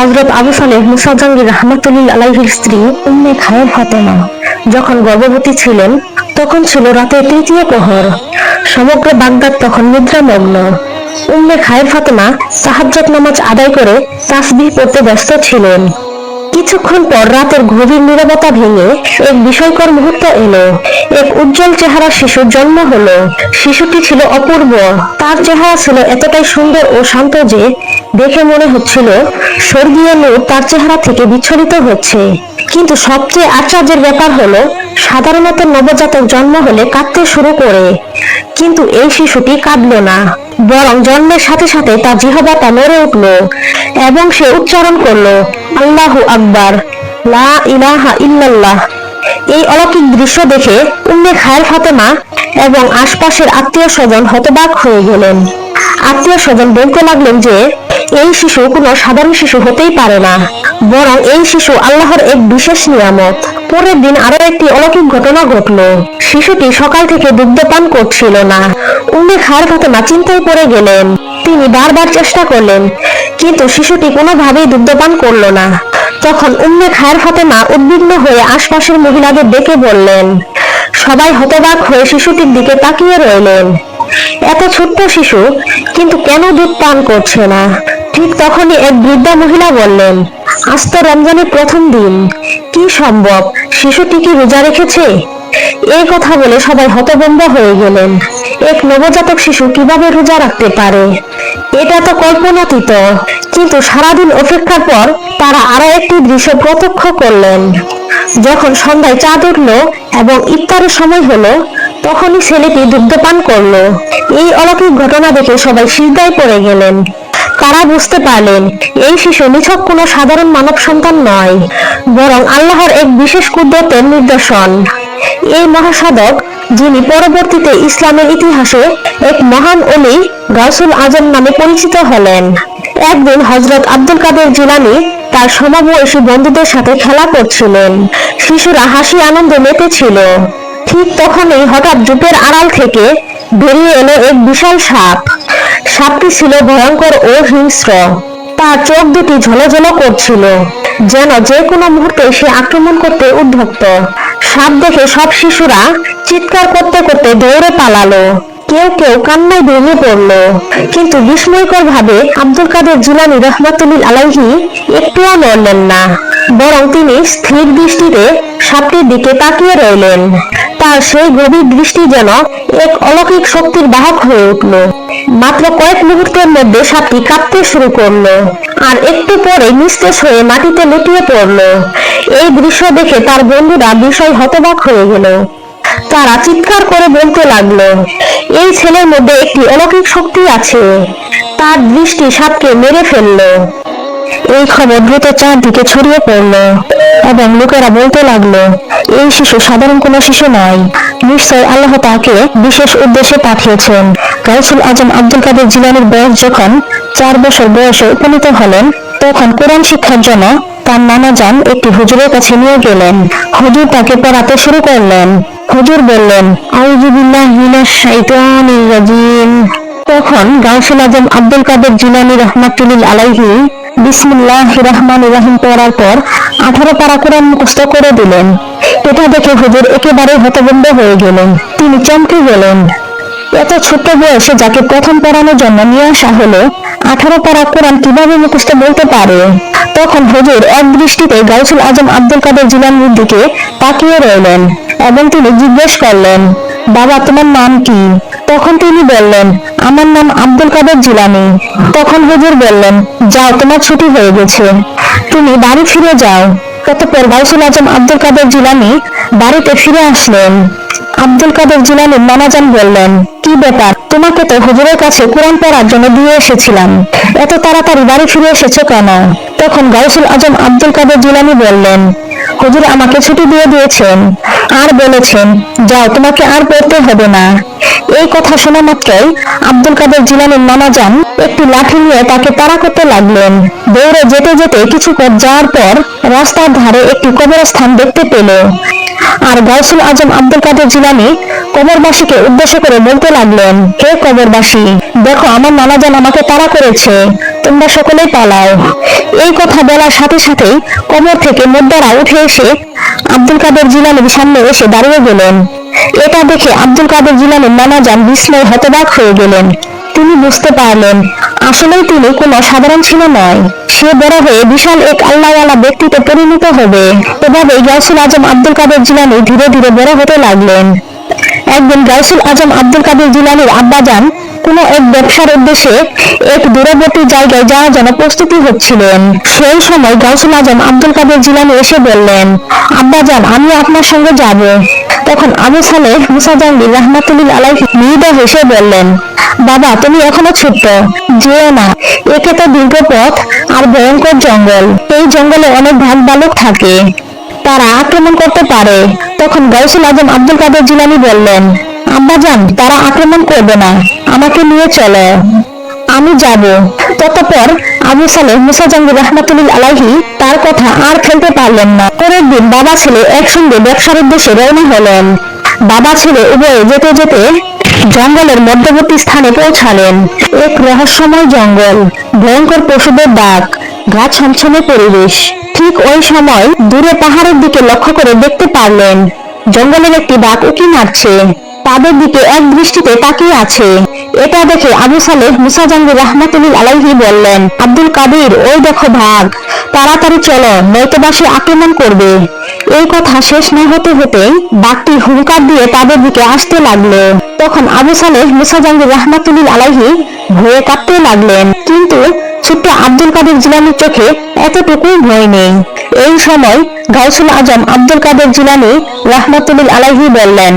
হজরত আবু সালেহ মুসাজাঙ্গির রহমতুল্লিল আলাইহির স্ত্রী উম্মে খায়ের ফাতেমা যখন গর্ভবতী ছিলেন, তখন ছিল রাতের তৃতীয় প্রহর। সমগ্র বাগদাদ তখন নিদ্রামগ্ন। উম্মে খায়ের ফাতেমা সাহায্য নামাজ আদায় করে তাসবিহ পড়তে ব্যস্ত ছিলেন। কিছুক্ষণ পর রাতের গভীর নিরবতা ভেঙে এক বিষয়কর মুহূর্ত এলো। এক উজ্জ্বল চেহারা শিশুর জন্ম হলো। শিশুটি ছিল অপূর্ব। তার চেহারা ছিল এতটাই সুন্দর ও শান্ত যে দেখে মনে হচ্ছিল স্বর্গীয় নূর তার চেহারা থেকে বিচ্ছরিত হচ্ছে। কিন্তু সবচেয়ে আশ্চর্যের ব্যাপার হলো সাধারণত নবজাতক জন্ম হলে কাঁদতে শুরু করে। কিন্তু এই শিশুটি কাঁদল না, বরং জন্মের সাথে সাথে তার জিহবাটা নড়ে উঠল এবং সে উচ্চারণ করল, আল্লাহু আকবার, লা ইলাহা ইল্লাল্লাহ। এই অলৌকিক দৃশ্য দেখে উম্মে খায়ের ফাতেমা এবং আশপাশের আত্মীয় স্বজন হতবাক হয়ে গেলেন। আত্মীয় স্বজন বলতে লাগলেন যে এই শিশু কোনো সাধারণ শিশু হতেই পারে না। বরং এই শিশু আল্লাহর এক বিশেষ নিয়ামত। পরের দিন আরও একটি অলৌকিক ঘটনা ঘটলো। শিশুটি সকাল থেকে দুগ্ধপান করছিল না। উম্মে খায়ের ফাতেমা চিন্তায় পড়ে গেলেন। তিনি বারবার চেষ্টা করলেন, কিন্তু শিশুটি কোনোভাবেই দুগ্ধপান করল না। তখন উম্মে খায়ের ফাতেমা উদ্বিগ্ন হয়ে আশপাশের মহিলাদের ডেকে বললেন, সবাই হতবাক হয়ে শিশুটির দিকে তাকিয়ে রইলেন। এত ছোট্ট শিশু, কিন্তু কেন দুধ পান করছে না? ঠিক তখনই এক বৃদ্ধা মহিলা বললেন, আজ তো রমজানের প্রথম দিন। কি সম্ভব? শিশুটি কি রোজা রেখেছে? এই কথা বলে সবাই হতভম্ব হয়ে গেলেন। এক নবজাতক শিশু কীভাবে রোজা রাখতে পারে? এটা তো কল্পনাতীত। কিন্তু সারাদিন অপেক্ষার পর তারা আরও একটি দৃশ্য প্রত্যক্ষ করলেন। যখন সন্ধ্যায় চাঁদ উঠল এবং ইফতারের সময় হলো, তখনই ছেলেটি দুগ্ধপান করল। এই অলৌকিক ঘটনা দেখে সবাই সিজদায় পড়ে গেলেন। তারা বুঝতে পারলেন? এই শিশু নিছক কোনো সাধারণ মানব সন্তান নয়, বরং আল্লাহর এক বিশেষ কুদরতের নিদর্শন। এই মহাসাধক, যিনি পরবর্তীতে ইসলামের ইতিহাসে এক মহান অলি গাউসুল আজম নামে পরিচিত হলেন। একদিন হজরত আব্দুল কাদের জিলানি তার সমবয়সী বন্ধুদের সাথে খেলা করছিলেন। শিশুরা হাসি আনন্দে মেতেছিল ঠিক তখনই হঠাৎ জুপের আড়াল থেকে বেরিয়ে এলো এক বিশাল সাপ। সাপটি ছিল ভয়ঙ্কর ও হিংস্র। তার চোখ দুটি ঝলঝল করছিল, যেন যে কোনো মুহূর্তে সে আক্রমণ করতে উদ্যক্ত সাপ দেখে সব শিশুরা চিৎকার করতে করতে দৌড়ে পালালো। কেউ কেউ কান্নায় ভেঙে পড়ল। কিন্তু বিস্ময়কর ভাবে আব্দুল কাদের জিলানি রহমাতুল্লিল আলাইহি একটুও নড়লেন না। বরং তিনি স্থির দৃষ্টিতে সাপটির দিকে তাকিয়ে রইলেন। তার সেই গভীর দৃষ্টি যেন এক অলৌকিক শক্তির বাহক হয়ে উঠল। মাত্র কয়েক মুহূর্তের মধ্যে সাপটি কাঁপতে শুরু করল আর একটু পরে নিস্তেজ হয়ে মাটিতে লুটিয়ে পড়ল। এই দৃশ্য দেখে তার বন্ধুরা বিষয় হতবাক হয়ে গেল। তারা চিৎকার করে বলতে লাগল, এই ছেলের মধ্যে একটি অলৌকিক শক্তি আছে। তার দৃষ্টি সাপকে মেরে ফেলল। এই খবর দ্রুত চারদিকে ছড়িয়ে পড়ল এবং লোকেরা বলতে লাগল, এই শিশু সাধারণ কোনো শিশু নয়। নিশ্চয় আল্লাহ তাকে বিশেষ উদ্দেশ্যে পাঠিয়েছেন। গাউসুল আজম আব্দুল কাদের জিলানির বয়স যখন চার বছর বয়সে উপনীত হলেন, তখন কোরআন শিক্ষার জন্য তার নানা যান একটি হুজুরের কাছে নিয়ে গেলেন। হুজুর তাকে পড়াতে শুরু করলেন। হুজুর বললেন তখন গাউসুল আজম আব্দুল কাদের জিলানি রহমাতুল্লিল আলাইহি বিসমিল্লাহ রহমান রাহিম পড়ার পর আঠারো পারা কোরআন মুখস্থ করে দিলেন। এটা দেখে হুজুর একেবারে হতভম্ব হয়ে গেলেন। তিনি চমকে গেলেন। এত ছোট্ট বয়সে যাকে প্রথম পড়ানোর জন্য নিয়ে আসা হলো, আঠারো পারা কোরআন কীভাবে মুখস্থ বলতে পারে? তখন হুজুর এক দৃষ্টিতে গাউসুল আজম আব্দুল কাদের জিলানির দিকে তাকিয়ে রইলেন এবং তিনি জিজ্ঞেস করলেন বাবা, তোমার নাম কি? তখন তিনি বললেন, আমার নাম আব্দুল কাদের জিলানি। তখন হুজুর বললেন, যাও, তোমার ছুটি হয়ে গেছে। তুমি বাড়ি ফিরে যাও। অতঃপর গাউসুল আজম আব্দুল কাদের জিলানি বাড়িতে ফিরে আসলেন। আব্দুল কাদের জিলানির নানাজান বললেন, কি ব্যাপার? তোমাকে তো হুজুরের কাছে কোরআন পড়ার জন্য দিয়ে এসেছিলাম। এত তাড়াতাড়ি বাড়ি ফিরে এসেছ কেন? তখন গাউসুল আজম আব্দুল কাদের জিলানি বললেন হুজুর আমাকে ছুটি দিয়ে দিয়েছেন আর বলেছেন, যাও, তোমাকে আর পড়তে হবে না। এই কথা শোনা মাত্রই আব্দুল কাদের জিলানির যান একটি লাঠি নিয়ে তাকে তাড়া করতে লাগলেন। দৌড়ে যেতে যেতে কিছু পথ যাওয়ার পর রাস্তার ধারে একটি কবরস্থান দেখতে পেল। আর গাউসুল আজম আব্দুল কাদের জিলানি কবরবাসীকে উদ্দেশ্য করে বলতে লাগলেন, হে কবরবাসী, দেখো আমার নানাজান আমাকে তাড়া করেছে, তোমরা সকলেই পালাও। এই কথা বলার সাথে সাথেই কবর থেকে মোদ্দারা উঠে এসে আব্দুল কাদের জিলানির সামনে এসে দাঁড়িয়ে গেলেন। এটা দেখে আব্দুল কাদের জিলানির নানাজান বিস্ময় হতবাক হয়ে গেলেন। তিনি বুঝতে পারলেন, আসলেই তিনি কোনো সাধারণ ছিল নয়। সে বড় হয়ে বিশাল এক আল্লাহওয়ালা ব্যক্তিতে পরিণত হবে। এভাবেই গাউসুল আজম আব্দুল কাদের জিলানি ধীরে ধীরে বড় হতে লাগলেন। একদিন গাউসুল আজম আব্দুল কাদের জিলানির আব্বাজান কোনো এক ব্যবসার উদ্দেশ্যে এক দূরবর্তী জায়গায় যাওয়ার জন্য প্রস্তুতি হচ্ছিলেন। সেই সময় গাউসুল আজম আব্দুল কাদের জিলানি এসে বললেন, আব্বাজান, আমি আপনার সঙ্গে যাব। তখন আবু সালেহ মুসা জাহাঙ্গীর রহমাতুল্লিল আলাই মৃদ হেসে বললেন, বাবা, তুমি এখনও ছোট্ট যেও না। একে তো দীর্ঘ পথ আর ভয়ঙ্কর জঙ্গল। এই জঙ্গলে অনেক ভাগ বালক থাকে। তারা আক্রমণ করতে পারে। তখন গাউসুল আজম আব্দুল কাদের জিলানি বললেন, আব্বাজান, তারা আক্রমণ করবে না। আমাকে নিয়ে চলো। আমি যাব। ততপর আবু সালেহ মুসা জাঙ্গি রহমাতুল্লিল আলাহি তার কথা আর ফেলতে পারলেন না। পরের দিন বাবা ছেলে একসঙ্গে ব্যবসার উদ্দেশ্যে রওনা হলেন। বাবা ছেলে উভয়ে যেতে যেতে জঙ্গলের মধ্যবর্তী স্থানে পৌঁছালেন। এক রহস্যময় জঙ্গল, ভয়ঙ্কর পশুদের ডাক গা ছমছমে পরিবেশ। ঠিক ওই সময় দূরে পাহাড়ের দিকে লক্ষ্য করে দেখতে পারলেন, জঙ্গলের একটি বাঘ উকি মারছে। তাদের দিকে এক দৃষ্টিতে তাকিয়ে আছে। এটা দেখে আবু সালেহ মুসা রহমাতুল্লিল আলাইহি বললেন, আব্দুল কাদির, ওই দেখো ভাগ। তাড়াতাড়ি চলো, নয়তোবা সে আক্রমণ করবে। এই কথা শেষ না হতে হতেই বাঘটি হুঙ্কার দিয়ে তাদের দিকে আসতে লাগল। তখন আবু সালেহ মুসা রহমাতুল্লিল আলাইহি ভয়ে কাঁপতে লাগলেন। কিন্তু ছোট্ট আব্দুল কাদের জিলানির চোখে এতটুকুই ভয় নেই। এই সময় গাউসুল আজম আব্দুল কাদের জিলানি রহমাতুল্লিল আলাইহি বললেন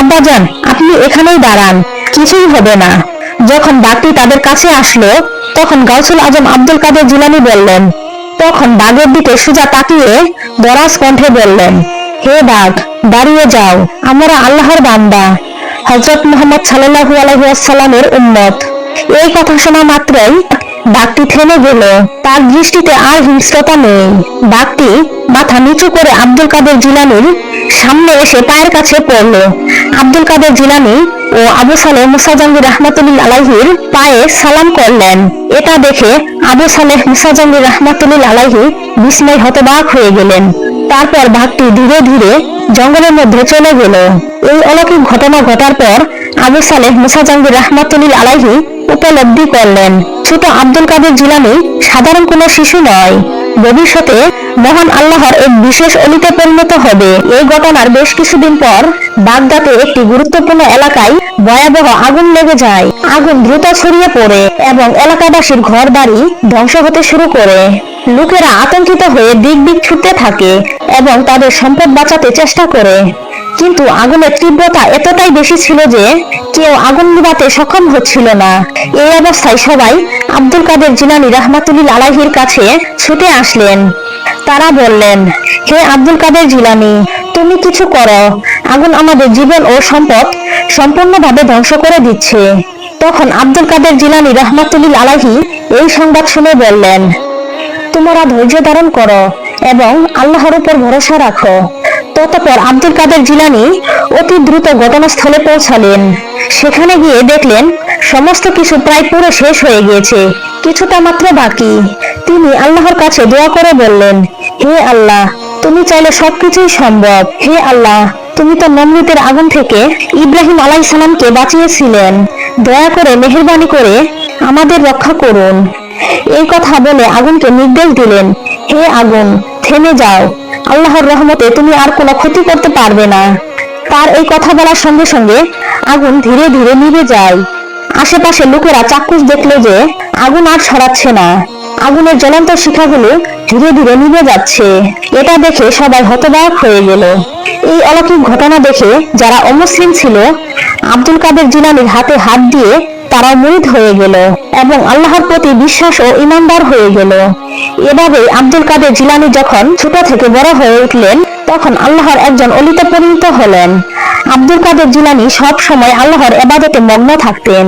আব্বাজান, আপনি এখানেই দাঁড়ান। কিছুই হবে না। যখন বাঘটি তাদের কাছে আসলো, তখন গাউসুল আজম আব্দুল কাদের জিলানি বললেন, তখন বাঘের দিকে সোজা তাকিয়ে দরাজ কণ্ঠে বললেন, হে বাঘ, দাঁড়িয়ে যাও, আমরা আল্লাহর বান্দা হজরত মোহাম্মদ সাল্লাহু এই কথা শোনা মাত্রই বাঘটি থেমে গেল। তার দৃষ্টিতে আর হিংস্রতা নেই। বাঘটি মাথা নিচু করে আব্দুল কাদের জিলানির সামনে এসে পায়ের কাছে পড়ল। আব্দুল কাদের জিলানি ও আবু সালেহ মুসাজাঙ্গির রহমাতুল্লিল আলাইহির পায়ে সালাম করলেন এটা দেখে আবু সালেহ মুসাজাঙ্গির রহমাতুল্লিল আলাইহি বিস্ময় হতবাক হয়ে গেলেন। তারপর বাঘটি ধীরে ধীরে জঙ্গলের মধ্যে চলে গেল। এই অলৌকিক ঘটনা ঘটার পর আবু সালেহ মুসাজাঙ্গির রহমাতুল্লিল আলাইহি উপলব্ধি করলেন। ছোট আব্দুল কাদের জিলানি সাধারণ কোনো শিশু নয়। ভবিষ্যতে মহান আল্লাহর এক বিশেষ অলিতে পরিণত হবে। এই ঘটনার বেশ কিছুদিন পর বাগদাতে একটি গুরুত্বপূর্ণ এলাকায় ভয়াবহ আগুন লেগে যায়। আগুন দ্রুত ছড়িয়ে পড়ে এবং এলাকাবাসীর ঘর বাড়ি ধ্বংস হতে শুরু করে। লোকেরা আতঙ্কিত হয়ে দিক দিক ছুটতে থাকে এবং তাদের সম্পদ বাঁচাতে চেষ্টা করে। কিন্তু আগুনের তীব্রতা এতটাই বেশি ছিল যে কেউ আগুন নিভাতে সক্ষম হচ্ছিল না। এই অবস্থায় সবাই আব্দুল কাদের জিলানি রহমাতুল্লিল আলাহির কাছে ছুটে আসলেন। তারা বললেন, হে আব্দুল কাদের জিলানি, তুমি কিছু করো। আগুন আমাদের জীবন ও সম্পদ সম্পূর্ণভাবে ধ্বংস করে দিচ্ছে। তখন আব্দুল কাদের জিলানি রহমাতুল্লিল আলাহি এই সংবাদ শুনে বললেন, তোমরা ধৈর্য ধারণ করো এবং আল্লাহর উপর ভরসা রাখো। ততপর আব্দুল কাদের জিলানি অতি দ্রুত ঘটনাস্থলে পৌঁছালেন। সেখানে গিয়ে দেখলেন, সমস্ত কিছু প্রায় পুরো শেষ হয়ে গিয়েছে, কিছুটা মাত্র বাকি। তিনি আল্লাহর কাছে দোয়া করে বললেন, হে আল্লাহ, তুমি চাইলে সবকিছুই সম্ভব। হে আল্লাহ, তুমি তো নমরুদের আগুন থেকে ইব্রাহিম আলাইসালামকে বাঁচিয়েছিলেন। দয়া করে মেহেরবানি করে আমাদের রক্ষা করুন। এই কথা বলে আগুনকে নির্দেশ দিলেন, হে আগুন, থেমে যাও। আল্লাহর রহমতে তুমি আর কোনো ক্ষতি করতে পারবে না। তার এই কথা বলার সঙ্গে সঙ্গে আগুন ধীরে ধীরে নিভে যায়। আশেপাশে লোকেরা চাক্ষুষ দেখল যে আগুন আর ছড়াচ্ছে না। আগুনের জ্বলন্ত শিখাগুলো ধীরে ধীরে নিভে যাচ্ছে। এটা দেখে সবাই হতবাক হয়ে গেল। এই অলৌকিক ঘটনা দেখে যারা অমুসলিম ছিল, আব্দুল কাদের জিলানির হাতে হাত দিয়ে তারা মুরিদ হয়ে গেল এবং আল্লাহর প্রতি বিশ্বাস ও ইমানদার হয়ে গেল। এভাবে আব্দুল কাদের জিলানি যখন ছোট থেকে বড় হয়ে উঠলেন, তখন আল্লাহর একজন অলিতে পরিণত হলেন। আব্দুল কাদের জিলানি সব সময় আল্লাহর এবাদতে মগ্ন থাকতেন।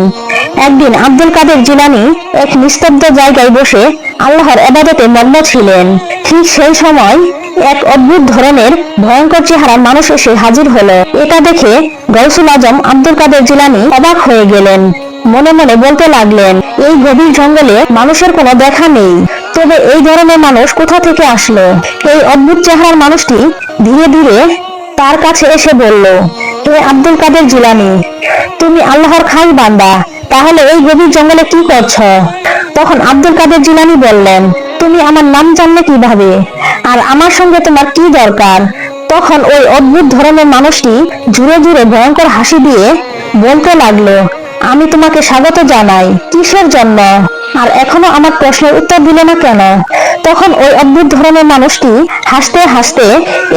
একদিন আব্দুল কাদের জিলানি এক নিস্তব্ধ জায়গায় বসে আল্লাহর এবাদতে মগ্ন ছিলেন। ঠিক সেই সময় এক অদ্ভুত ধরনের ভয়ঙ্কর চেহারা মানুষ এসে হাজির হলো। এটা দেখে গৌসুল আজম আব্দুল কাদের জিলানি অবাক হয়ে গেলেন। মনে মনে বলতে লাগলেন, এই গভীর জঙ্গলে মানুষের কোনো দেখা নেই। তবে এই ধরনের মানুষ কোথা থেকে আসলো? এই অদ্ভুত চেহারার মানুষটি ধীরে ধীরে তার কাছে এসে বলল হে আব্দুল কাদের জিলানি, তুমি আল্লাহর খাই বান্দা, তাহলে এই গভীর জঙ্গলে কি করছ? তখন আব্দুল কাদের জিলানি বললেন, তুমি আমার নাম জানলে কীভাবে? আর আমার সঙ্গে তোমার কি দরকার? তখন ওই অদ্ভুত ধরনের মানুষটি জুড়ে জুড়ে ভয়ঙ্কর হাসি দিয়ে বলতে লাগল আমি তোমাকে স্বাগত জানাই, কিসের জন্য? আর এখনও আমার প্রশ্নের উত্তর দিলে না কেন? তখন ওই অদ্ভুত ধরনের মানুষটি হাসতে হাসতে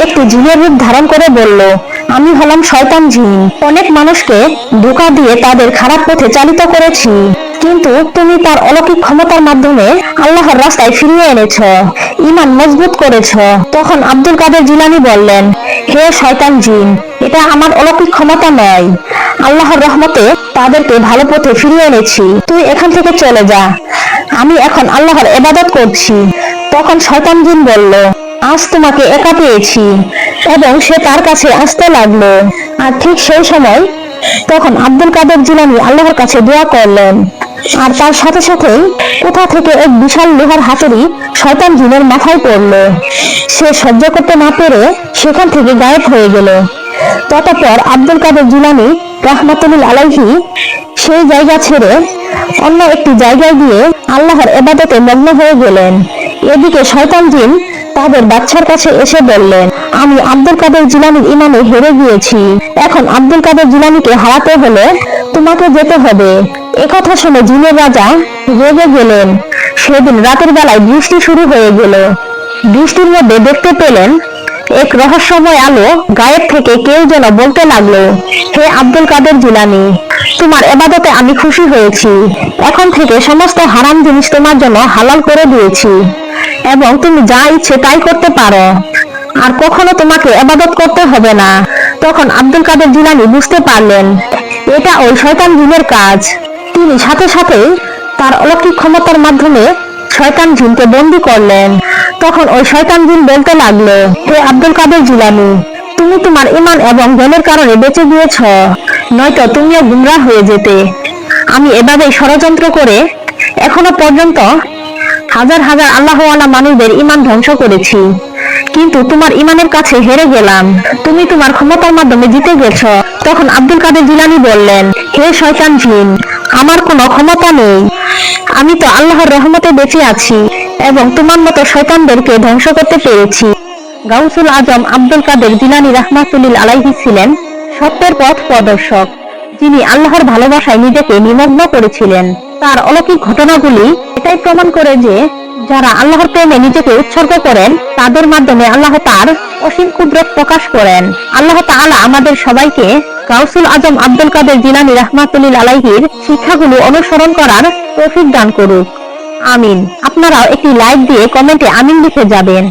একটি জিনের রূপ ধারণ করে বলল, আমি হলাম শয়তান জিন। অনেক মানুষকে ধোকা দিয়ে তাদের খারাপ পথে চালিত করেছি। কিন্তু তুমি তার অলৌকিক ক্ষমতার মাধ্যমে আল্লাহর রাস্তায় ফিরিয়ে এনেছ ইমান মজবুত করেছ। তখন আব্দুল কাদের জিলানি বললেন, হে শয়তান জিন, এটা আমার অলৌকিক ক্ষমতা নয়। আল্লাহর রহমতে তাদেরকে ভালো পথে ফিরিয়ে এনেছি। তুই এখান থেকে চলে যা। আমি এখন আল্লাহর এবাদত করছি। তখন শয়তান জিন বলল, আজ তোমাকে একা পেয়েছি। এবং সে তার কাছে আসতে লাগল। আর ঠিক সেই সময় তখন আব্দুল কাদের জিলানি আল্লাহর কাছে দোয়া করলেন। আর তার সাথে সাথেই কোথা থেকে এক বিশাল লোহার হাতুড়ি শয়তান জিনের মাথায় পড়ল। সে সহ্য করতে না পেরে সেখান থেকে গায়েব হয়ে গেল। ততপর আব্দুল কাদের জিলানি রাহমাতুল আলাইহি সেই জায়গা ছেড়ে অন্য একটি জায়গায় গিয়ে আল্লাহর এবাদতে মগ্ন হয়ে গেলেন। এদিকে শয়তান জিন তাদের বাচ্চার কাছে এসে বললেন, আমি আব্দুল কাদের জিলানির ইমানে হেরে গিয়েছি। এখন আব্দুল কাদের জিলানিকে হারাতে হলে তোমাকে যেতে হবে। একথা শুনে জিনের রাজা রেগে গেলেন। সেদিন রাতের বেলায় বৃষ্টি শুরু হয়ে গেল। বৃষ্টির মধ্যে দেখতে পেলেন এক রহস্যময় আলো গায়েব থেকে কেউ যেন বলতে লাগল, হে আব্দুল কাদের জিলানি, তোমার এবাদতে আমি খুশি হয়েছি। এখন থেকে সমস্ত হারাম জিনিস তোমার জন্য হালাল করে দিয়েছি এবং তুমি যা ইচ্ছে তাই করতে পারো। আর কখনো তোমাকে এবাদত করতে হবে না। তখন আব্দুল কাদের জিলানি বুঝতে পারলেন, এটা ওই শয়তান জিনের কাজ। তিনি সাথে সাথে তার অলৌকিক ক্ষমতার মাধ্যমে শয়তান জিনকে বন্দি করলেন। তখন ওই শয়তান জিন বলতে লাগল, হে আব্দুল কাদের জিলানি, তুমি তোমার ইমান এবং জ্ঞানের কারণে বেঁচে গিয়েছ, নয়তো তুমিও গুমরা হয়ে যেতে। আমি এভাবেই ষড়যন্ত্র করে এখনও পর্যন্ত হাজার হাজার আল্লাহওয়ালা মানুষদের ইমান ধ্বংস করেছি। কিন্তু তোমার ইমানের কাছে হেরে গেলাম। তুমি তোমার ক্ষমতার মাধ্যমে জিতে গেছ। তখন আব্দুল কাদের জিলানি বললেন, হে শয়তান জিন আমার কোনো ক্ষমতা নেই। আমি তো আল্লাহর রহমতে বেঁচে আছি। এবং তোমার মতো শয়তানদেরকে ধ্বংস করতে পেরেছি। গাউসুল আজম আব্দুল কাদের জিলানি রহমাতুল্লিল আলাইহি ছিলেন সত্যের পথ প্রদর্শক, যিনি আল্লাহর ভালোবাসায় নিজেকে নিমগ্ন করেছিলেন। তার অলৌকিক ঘটনাগুলি এটাই প্রমাণ করে যে যারা আল্লাহর প্রেমে নিজেকে উৎসর্গ করেন, তাদের মাধ্যমে আল্লাহ তার অসীম কুদরত প্রকাশ করেন। আল্লাহ তাআলা আমাদের সবাইকে গাউসুল আজম আব্দুল কাদের জিলানি রহমাতুল্লিল আলাইহির শিক্ষাগুলো অনুসরণ করার তৌফিক দান করুক। আমিন। আপনারাও একটি লাইক দিয়ে কমেন্টে আমিন লিখে যাবেন।